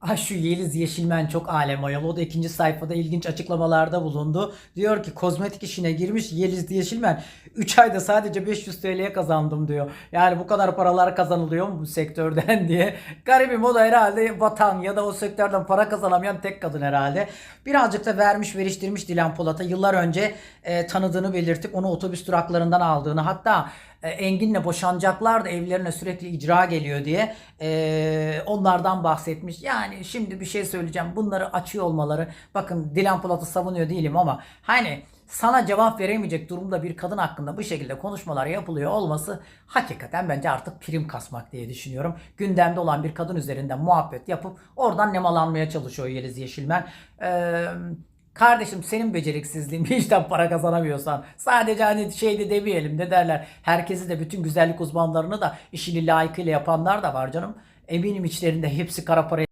Ah şu Yeliz Yeşilmen çok alem ayol. O da ikinci sayfada ilginç açıklamalarda bulundu. Diyor ki kozmetik işine girmiş Yeliz Yeşilmen 3 ayda sadece 500 TL'ye kazandım diyor. Yani bu kadar paralar kazanılıyor mu bu sektörden diye. Garibim o da herhalde vatan ya da o sektörden para kazanamayan tek kadın herhalde. Birazcık da vermiş veriştirmiş Dilan Polat'a. Yıllar önce e, tanıdığını belirtip onu otobüs duraklarından aldığını hatta e, Engin'le boşanacaklar da evlerine sürekli icra geliyor diye e, onlardan bahsetmiş. Yani şimdi bir şey söyleyeceğim. Bunları açıyor olmaları bakın Dilan Polat'ı savunuyor değilim ama hani sana cevap veremeyecek durumda bir kadın hakkında bu şekilde konuşmalar yapılıyor olması hakikaten bence artık prim kasmak diye düşünüyorum. Gündemde olan bir kadın üzerinden muhabbet yapıp oradan nemalanmaya çalışıyor Yeliz Yeşilmen. Eee Kardeşim senin beceriksizliğin bir işten para kazanamıyorsan sadece hani şeyde demeyelim ne derler herkesi de bütün güzellik uzmanlarını da işini layıkıyla yapanlar da var canım. Eminim içlerinde hepsi kara para